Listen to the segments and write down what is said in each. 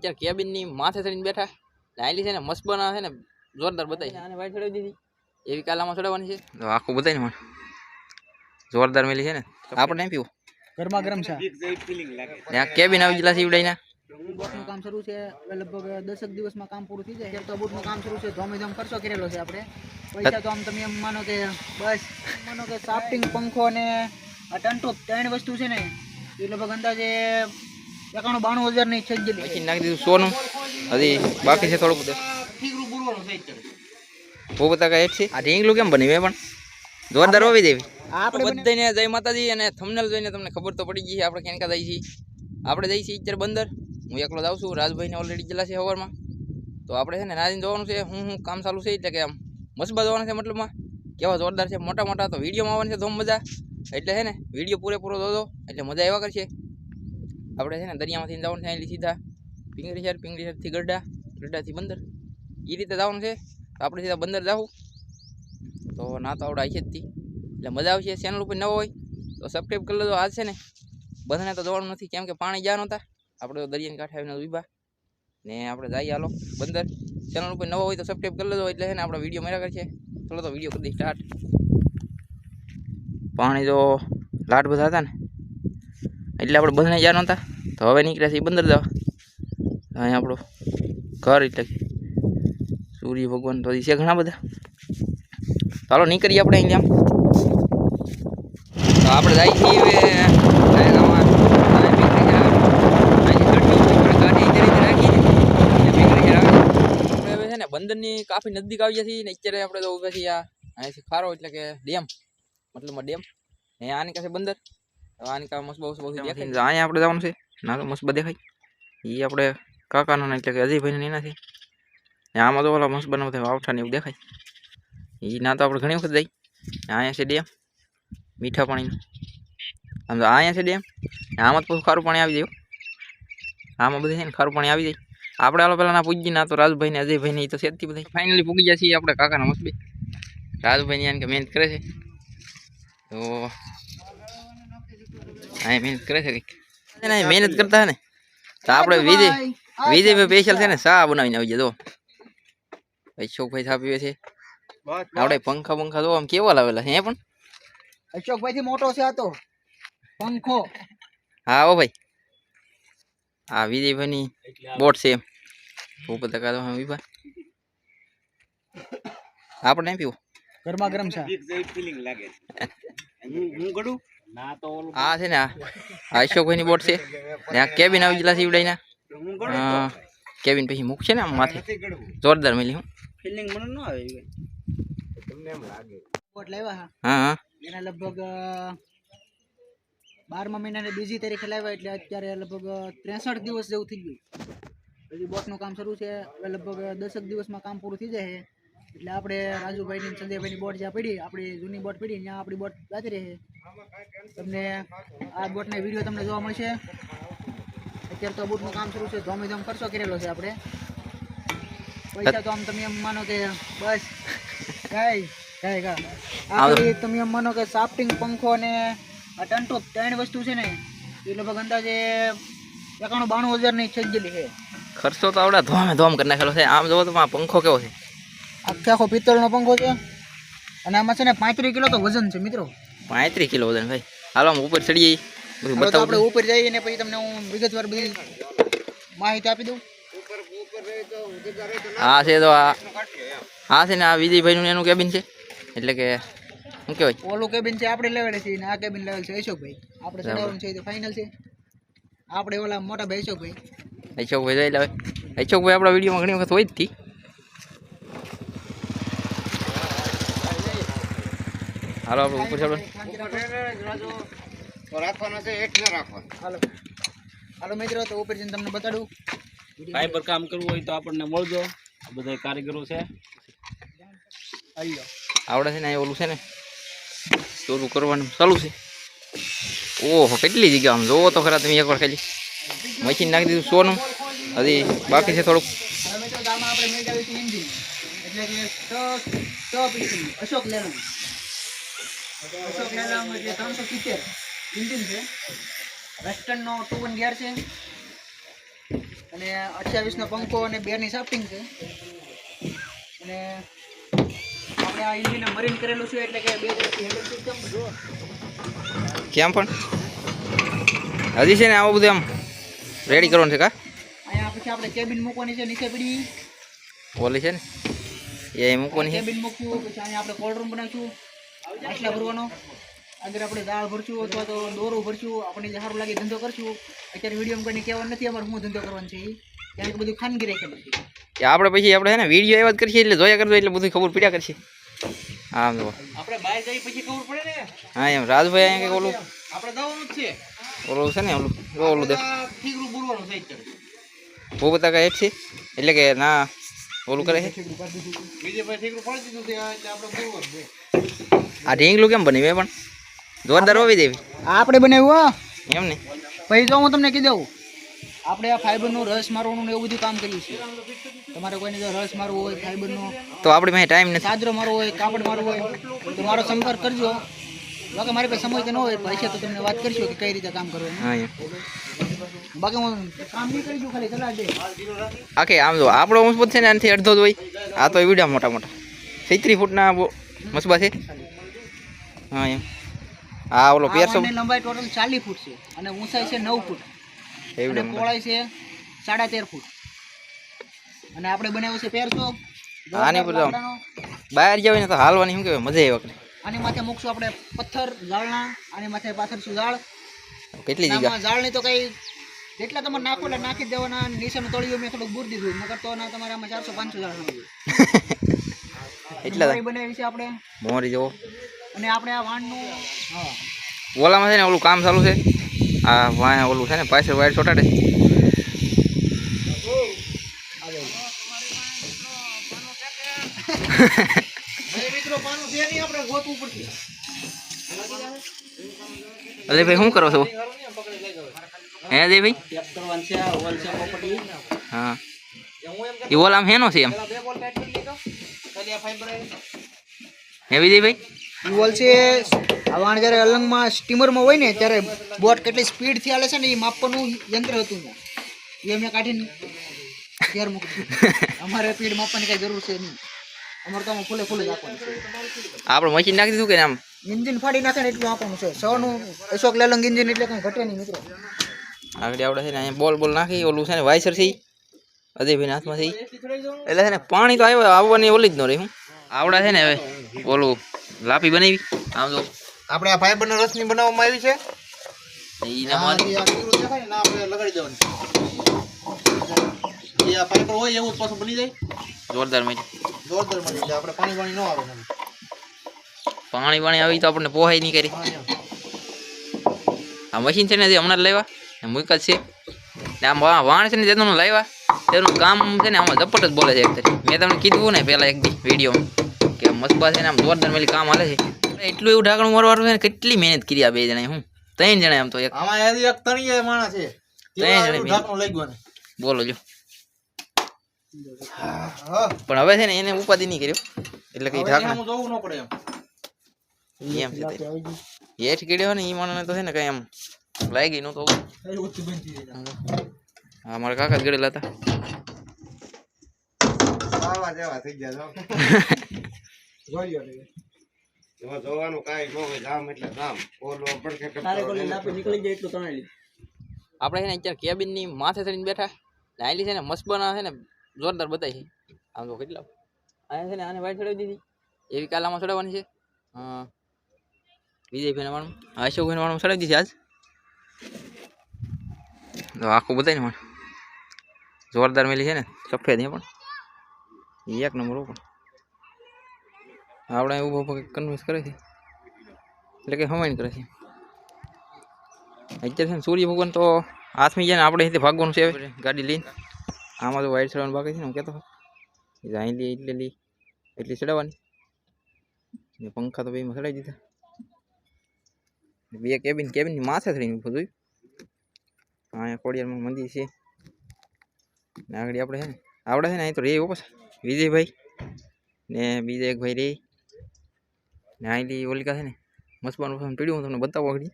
અત્યારે કેબિનની માથે ચડીને બેઠા. ને આયલી છે ને મસ્ત બનાવે છે ને જોરદાર બતાવી. આને વાઈટ ચડાવી દીધી. એવી કાલામાં ચડાવવાની છે. તો આખું બતાવી ને જોરદાર મેલી છે ને. આપણે નહીં પીવું. ગરમા ગરમ છે. ને આ કેબિન આવી ગયેલા છે ઈવડાઈના બોટનું કામ શરૂ છે હવે લગભગ દસક દિવસમાં કામ પૂરું થઈ જાય. તો બુટનું કામ શરૂ છે ધોમે ધોમ ખર્ચો કરેલો છે આપણે. પૈસા તો આમ તમે એમ માનો કે બસ માનો કે સાફ્ટિંગ પંખો અને આ ટંટો ત્રણ વસ્તુ છે ને એ લગભગ અંદાજે એકાણું બાણું હજારની છે જ ગયેલી. પછી નાખી દીધું સોનું. હજી બાકી છે થોડું બધું. બહુ બધા કાંઈ છે આ ઢીંગલું કેમ બની મેં પણ? જોરદાર હોવી દેવી આપણે બધાને જય માતાજી અને થમનેલ જોઈને તમને ખબર તો પડી ગઈ છે આપણે ક્યાં ક્યાં જઈએ છીએ. આપણે જઈએ છીએ અત્યારે બંદર. હું એકલો જાઉં છું રાજભાઈને ઓલરેડી ગયેલા છે સવારમાં. તો આપણે છે ને નાજીને જોવાનું છે હું હું કામ ચાલુ છે એટલે કે આમ મસ્બા જોવાના છે મતલબમાં. કેવા જોરદાર છે મોટા મોટા તો વિડીયોમાં આવવાની છે ધોમ મજા. એટલે છે ને વીડિયો પૂરેપૂરો જોજો એટલે મજા આવ્યા કરશે. આપણે છે ને દરિયામાંથી જવાનું છે અહીંથી સીધા પિંગળી શહેરથી ગરડા, ગરડાથી બંદર. એ રીતે જવાનું છે, તો આપણે સીધા બંદર જાવું તો ના તો આવડે આવી જ એટલે મજા આવશે ચેનલ ઉપર નવો હોય, તો સબસ્ક્રાઈબ કરી લેજો. આજ છે ને બધાને તો દોડવાનું નથી, કેમ કે પાણી જ્યાં નહોતા. આપણે તો દરિયાની કાંઠે આવીને ઊભા ને આપણે જઈએ હાલો બંદર. ચેનલ ઉપર નવો હોય તો સબસ્ક્રાઈબ કરી લેજો, એટલે છે ને આપણે વીડિયો મેળા કરશે. ચલો તો વીડિયો કરી દઈએ સ્ટાર્ટ પાણી તો લાટ બધા હતા ને. એટલે આપણે બધાને જ્યાં નહોતા. તો હવે નીકળ્યા છીએ બંદર જવા. અહીંયા આપણું ઘર એટલે સૂર્ય ભગવાન તો છે ઘણા બધા. ચાલો નીકળીએ આપણે અહીંયા. આપણે જાય છીએ બંદરની કાફી નજીક આવી છીએ ને અત્યારે આપણે તો ઊભા છીએ આ ખારો એટલે કે ડેમ. મતલબ ડેમ. ને આની પાસે બંદર. આની મસ્ત બહુ બહુ દેખાય અહીંયા આપણે જવાનું છે. ના તો મસ્ત દેખાય એ આપણે કાકાનો ને એટલે કે અજયભાઈને ને એનાથી. આમાં તો ઓલા મસ્ત બનાવતા વાવઠા ને એવું દેખાય. એ ના તો આપણે ઘણી વખત જઈ. અહીંયા છે ડેમ મીઠા પાણીનું. આમ તો અહીંયા છે ડેમ આમાં તો ખારું પાણી આવી જાય. આમાં બધે છે ને ખારું પાણી આવી જાય. આપણે આલો પહેલાં ના પૂજી ના તો રાજભાઈ ને અજયભાઈ ને એ તો છે બધા ફાઇનલી પૂગી જાય છીએ આપણે કાકાના મસ્ત રાજભાઈ ને કે મહેનત કરે છે. તો અહીંયા મહેનત કરે છે કંઈક. મહેનત કરતા હે ને. તો આપણે વિજય વિજયભાઈ સ્પેશિયલ છે ને સા બનાવીને આવી જતો અશોકભાઈ ભાઈ પીવે છે. આપણે પંખા પંખા તો આમ કેવા લાવેલા છે હે પણ? અશોકભાઈ થી મોટો છે આ તો. પંખો. હા ઓ ભાઈ. હા વિજયભાઈની બોટ છે એમ. ઉપર બધા કાદો વિભા. આપણે નહીં પીવું? ગરમા ગરમ છે. આ છે ને આ. અશોકભાઈની બોટ છે. ને આ કેબિન આવી ગયેલા છે ઈવડાઈના. હા કેબિન પછી મૂકશે ને આમ માથે. જોરદાર મેલી હું. ફિલિંગ મને ન આવે બોટ લાવ્યા હા. હા એના લગભગ બારમા બારમા મહિનાની બીજી તારીખે લાવ્યા એટલે અત્યારે લગભગ ત્રેસઠ દિવસ જેવું થઈ ગયું. હજી બોટનું કામ શરૂ છે. હવે લગભગ દસેક દિવસમાં કામ પૂરું થઈ જાય છે. એટલે આપણે રાજુભાઈની સંજયભાઈની બોટ જ્યાં પડી આપણી જૂની બોટ પડી ત્યાં આપણી બોટ જાતી રહે તમને આ બોટના વીડિયો તમને જોવા મળશે. અત્યારે તો બોટનું કામ શરૂ છે ધોમે ધોમ ખર્ચો કરેલો છે આપણે. પૈસા તો આમ તમે એમ માનો કે બસ. કઈ કઈ કા આપણી તમે એમ માનો કે સાફ્ટિંગ પંખો આ ટંટો ત્રણ વસ્તુ છે ને એ લગભગ અંદાજે એકાણું બાણું હજારની ની જ છે. ખર્ચો તો આવડે ધોમે ધોમ કરી નાખેલો છે. આમ જોવો તો પંખો કેવો છે. આખે આખો પિત્તળનો પંખો છે. અને આમાં છે ને પાંત્રીસ કિલો તો વજન છે મિત્રો. પાંત્રીસ કિલો વજન ભાઈ. હાલો આમ ઉપર ચડીએ. બધું આપણે ઉપર જઈએ ને પછી તમને હું વિગતવાર બધી માહિતી આપી દઉં. હા છે તો આ હા છે ને આ વિજયભાઈનું એનું કેબિન છે. એટલે કે શું કહેવાય? ઓલું કેબિન છે આપણે લેવડે છે ને આ કેબિન લેવલ છે અશોકભાઈ. આપણે ચડાવવાનું છે તો ફાઇનલ છે. આપણે ઓલા મોટા ભાઈ અશોકભાઈ. અશોકભાઈ જોઈ લાવે અશોકભાઈ આપણા વિડીયોમાં ઘણી વખત હોય જ હતી હાલો આપણે ઉપર ચાલો. હાલો. હાલો મિત્રો તો ઉપર જઈને તમને બતાડું. કાંઈ પર કામ કરવું હોય તો આપણને મળજો. આ બધા કારીગરો છે. આવડે છે ને અહીં ઓલું છે ને ચોરું કરવાનું ચાલુ છે. ઓહો કેટલી જગ્યા આમ જોવો તો ખરા તમે એકવાર ખાલી મશીન નાખી દીધું સોનું. હજી બાકી છે થોડુંક. છે એટલે કે અશોક લેલમ અશોક લેલમ જે ત્રણસો સિત્તેર ઇન્જિન છે વેસ્ટર્નનો ટુ વન ગિયર છે અને અઠ્યાવીસનો પંખો અને બેરની સાફ્ટિંગ છે. અને આપણે આ ઇન્જિન મરીન કરેલું છે એટલે કે બે હેન્ડલ સિસ્ટમ જો કેમ પણ? હજી છે ને આવું બધું એમ રેડી કરવાનું છે કા? અહીંયા પછી આપણે કેબિન મૂકવાની છે નીચે પડી. ઓલી છે ને? એ મૂકવાની છે? કેબિન મૂકવું પછી અહીંયા આપણે કોલ્ડ રૂમ બનાવીશું. આટલા ભરવાનો. અગર આપણે દાળ ભરશું અથવા તો દોરું ભરશું આપણને જે સારું લાગે ધંધો કરશું. અત્યારે વીડિયો કરીને કહેવાનું નથી અમારે હું ધંધો કરવાનો છે કારણ કે બધું ખાનગી રાખેલું છે આપણે પછી આપણે છે ને વીડિયો એવા જ કરીએ એટલે જોયા કરજો એટલે બધું ખબર પડ્યા કરશે આમ જો આપણે બહાર જઈ પછી ખબર પડે ને. હા એમ. રાજભાઈ અહીંયા કંઈક ઓલું? આપણે દવાનું જ છે. ઓલું છે ને ઓલું? જો ઓલું દેખ ઠીકરું બોલવાનું છે અત્યારે. બહુ બધા કાંઈ છે એટલે કે ના ઓલું કરે છે? બીજે ભાઈ ઠીકરું પડી દીધું છે એટલે આપણે બોલવાનું છે. આ ઢીંગલું કેમ બની પણ જોરદાર હોવી દેવી. આ આપણે બનાવ્યું હા. એમ ને? પછી જો હું તમને કહી દઉં આપણે આ ફાઈબરનું રસ મારવાનું ને એવું બધું કામ કરીએ છીએ તમારે કોઈને જો રસ મારવો હોય ફાઈબરનો તો આપણી પાસે ટાઈમ નથી. સાજરો મારવો હોય કાપડ મારવું હોય તો મારો સંપર્ક કરજો. બાકી મારી પાસે સમય તો ન હોય પૈસા તો તમને વાત કરશું કે કઈ રીતે કામ કરવાનું હા બાકી હું કામ નહીં કરી દઉં ખાલી સલાહ દે ઓકે આમ જો આપણો મજબૂત છે ને આનાથી અડધો જ હોય. આ તો વિડા મોટા મોટા સિત્રી ફૂટના મસબા છે. હા એમ. ઓલો પેરસો. લંબાઈ ટોટલ ચાલીસ ફૂટ છે અને ઊંચાઈ છે નવ ફૂટ. અને પહોળાઈ છે સાડા તેર ફૂટ. અને આપણે બનાવ્યું છે પેરસો. આની પર બહાર જવાય ને તો હાલવાની શું કહેવાય મજા આવે આની માથે મૂકશું આપણે પથ્થર ઝાડના. આની માથે પાથરશું ઝાડ. કેટલી જગ્યા? ઝાડની તો કઈ જેટલા તમારે નાખો એટલે નાખી દેવાના નીચેનું તળિયું મેં થોડુંક બૂર દીધું નકર તો ના તમારે આમાં ચારસો પાંચસો ઝાડ એટલા બનાવી છે આપણે. મોરી જવો. અને આપણે આ વાણનું હા. ઓલામાં છે ને ઓલું કામ ચાલુ છે. આ વાય ઓલું છે ને પાછળ વાયર ચોટાડે અલે ભાઈ શું કરો છો? હે દે ભાઈ ઓલ હા. એ ઓલામ હેનો છે એમ? હે વિજયભાઈ? યુવલ છે આ વાણ જ્યારે અલંગમાં સ્ટીમરમાં હોય ને ત્યારે બોટ કેટલી સ્પીડથી હાલે છે ને એ માપવાનું યંત્ર હતું. એ અમે કાઢીને ત્યારે મૂકી અમારે સ્પીડ માપવાની કાંઈ જરૂર છે નહીં. અમારે તો ફૂલે ફૂલે જ આપવાનું છે. આપણે મશીન નાખી દીધું કે આમ? ઇન્જિન ફાડી નાખે ને એટલું આપવાનું છે. સૌનું અશોક લેલંગ ઇન્જિન એટલે કંઈ ઘટે નહીં મિત્રો. આગળ આવડે છે ને અહીંયા બોલ બોલ નાખી ઓલું છે ને વાયસર છે. અજયભાઈ હાથમાં એટલે છે ને પાણી તો આવ્યો આવવાની ઓલી જ ન રહી હું. આવડે છે ને હવે ઓલું લાપી બનાવી? આમ જો આપણે આ ફાઈબર ના રસની બનાવવામાં આવી છે. ઈ નાખવાની. આ ઠીકરું દેખાય ને આપણે લગાડી દેવાનું એ આ ફાઈબર હોય એવું જ પાછું બની જાય. જોરદાર મેં જોરદાર બની એટલે આપણે પાણી પાણી ન આવે પાણી પાણી આવી તો આપણને પોહાય નહીં કરી. આ મશીન છે ને જે હમણાં લાવ્યા ને છે. ને આમ વાણ છે ને તેનું લાવ્યા તેનું કામ છે ને આમાં ઝપટ જ બોલે છે એક મેં તમને કીધું ને પહેલાં એક દી વિડીયોમાં. કે મસ્બા છે ને આમ જોરદાર મેલી કામ હાલે છે. એટલું એવું ઢાંકણું મારવાનું છે ને કેટલી મહેનત કરી આ બે જણા હું? ત્રણ જણા આમ તો એક. આમાં એક તણીય માણસ છે. ત્રણ જણે બોલો જો. પણ હવે છે ને એને ઉપાધિ નહીં કર્યો એટલે કઈ ઢાંકણું. જોવું ન પડે એમ. એમ છે હેઠ ગીડ્યો ને એ માણસને તો છે ને કઈ એમ લાગી જાય હા મારા કાકા જ ગળેલા હતા. આવા જેવા થઈ ગયા છો. એમાં જોવાનું કાંઈ ન હોય જામ એટલે જામ. ઓલો પડખે ટપકારો એને નીકળી જાય એટલું તણાઈ આપણે છે ને અત્યારે કેબિનની માથે ચડીને બેઠા ને આયલી છે ને મસ્બના છે ને જોરદાર બતાવી છે. આમ તો કેટલા. અહીંયા છે ને આને વાઈટ ચડાવી દીધી. એવી કાલ આમાં ચડાવવાની છે. હા. વિજયભાઈને વાળમાં અશોકભાઈને વાળમાં ચડાવી દીધી આજ. તો આખું બતાવીને મને જોરદાર મેલી છે ને સફેદ એ પણ. ઈ એક નંબર હો પણ. આપણે ઊભો ઊભો કન્વિન્સ કરે છે? એટલે કે હમાઈને કરે છે? અત્યારે છે ને સૂર્ય ભગવાન તો હાથમી જાય ને આપણે અહીંથી ભાગવાનું છે ગાડી લઈને. આમાં તો વાઈટ ચડવાનું બાકી છે ને, હું કહેતો હતો. અહીં લી એટલે લી એટલી ચડાવવાની. ને પંખા તો બેમાં ચડાવી દીધા. બે કેબિન કેબિનની માથે થઈને જોયું. અહીંયા કોડિયારમાં મંદિર છે. ને આગળ આપણે છે ને આવડે છે ને અહીં તો રે બસ વિજયભાઈ ને બીજા એક ભાઈ રે ને અહીં લી ઓલિકા છે ને, મસ્બાનું પીડ્યું, હું તમને બતાવવા આગળ.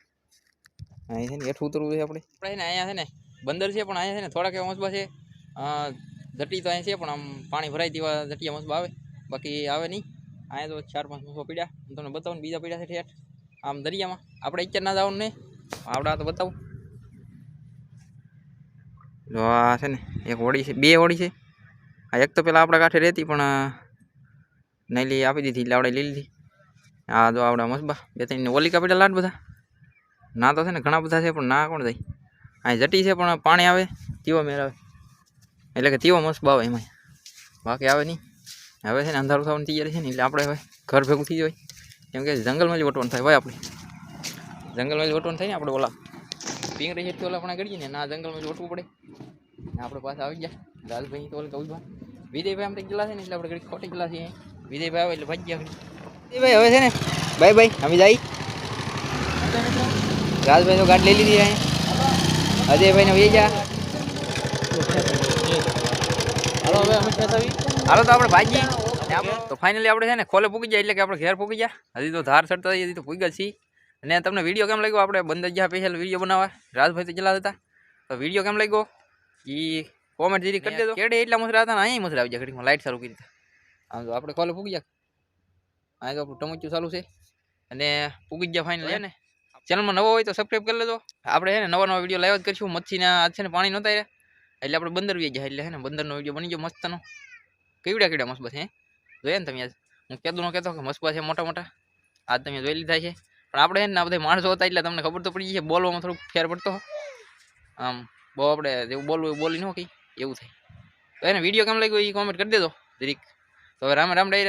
અહીં છે ને હેઠું ઉતરવું છે આપણે. આપણે ને અહીંયા છે ને, બંદર છે પણ અહીંયા છે ને થોડાક એવા મસબા છે. જટી તો અહીંયા છે પણ આમ પાણી ભરાઈ દેવા જટિયા મસ્ત આવે. બાકી આવે નહીં. અહીંયા તો ચાર પાંચ મસ્તો પીડ્યા. હું તમને બતાવું બીજા પીડ્યા છે ઠેઠ. આમ દરિયામાં. આપણે અત્યારે ના જવાનું ને. આપણે તો બતાવું. જો આ છે ને, એક હોડી છે, બે હોડી છે. આ એક તો પેલા આપણા કાંઠે રહેતી પણ નૈલી આપી દીધી એટલે આપણે લઈ લીધી. આ જો આવડા મસ્બા બે ત્રણ ઓલી કાપીડા લાટ બધા. ના તો છે ને ઘણા બધા છે, પણ ના કોણ થાય અહીં જટી છે, પણ પાણી આવે, તીવો મેળ આવે એટલે કે તીવો મસ્ત આવે એમાં બાકી આવે નહીં. હવે છે ને અંધારું થવાની તૈયારી છે ને, એટલે આપણે હવે ઘર ભેગું થઈ જાય. કેમ કે જંગલમાં જ વટવાનું થાય, ભાઈ આપણે જંગલમાં જ વટવાનું થાય ને આપણે ઓલા. પિંગરી છે ઓલા પણ કરીએ ને, ના જંગલમાં જ વટવું પડે. આપણે પાછા આવી ગયા. લાલભાઈ તો ઓલા કૌશભા વિજયભાઈ આમ ગયેલા છે ને, એટલે આપણે ઘડી ખોટી ગયેલા છીએ. વિજયભાઈ આવે એટલે ભાજી ગયા વિજયભાઈ હવે છે ને બાય બાય અમે જાય. રાજભાઈ તો ગાડી લઈ લીધી અહીંયા. અજયભાઈ ને વહી ગયા. હાલો હવે અમે ક્યાં આવી હાલો તો આપણે ભાગીએ ને આપણે તો ફાઇનલી આપણે છે ને ખોલે પૂગી જાય એટલે કે આપણે ઘેર પૂગી ગયા. હજી તો ધાર ચડતા હજી તો પૂગી છીએ. અને તમને વીડિયો કેમ લાગ્યો? આપણે બંદર જ્યાં સ્પેશિયલ વીડિયો બનાવવા. રાજભાઈ તો ચલા હતા. તો વીડિયો કેમ લાગ્યો? એ કોમેન્ટ જેરી કરી દેજો. કેડે એટલા મસરા હતા ને અહીંયા મસરા આવી ગયા ઘડીમાં લાઇટ સારું કરી દીધા. આમ તો આપણે ખોલે પૂગી ગયા. તો આપણું ટમચ્યું ચાલુ છે. અને પૂગી ગયા ફાઇનલ ને? ચેનલમાં નવો હોય તો સબસ્ક્રાઈબ કરી લેજો. આપણે છે ને નવા નવા વીડિયો લાઈવ જ કરીશું. મચ્છીના આજ છે ને પાણી નહોતા એટલે આપણે બંદર વી ગયા એટલે છે ને બંદરનો વીડિયો બની ગયો મસ્તનો. કેવડા કેવડા મસ્ત છે જોયા ને તમે આજ? હું કહેતો કહેતો કે મસ્બા છે મોટા મોટા. આજ તમે જોઈ લીધા છે. પણ આપણે છે ને આ બધા માણસો હતા એટલે તમને ખબર તો પડી છે બોલવામાં થોડુંક ફેર પડતો. આમ બહુ આપણે જેવું બોલવું એવું બોલી ન કંઈ એવું થાય. તો એને વીડિયો કેમ લાગ્યો એ કોમેન્ટ કરી દેજો જરીક. તો હવે રામ રામ ડાયરા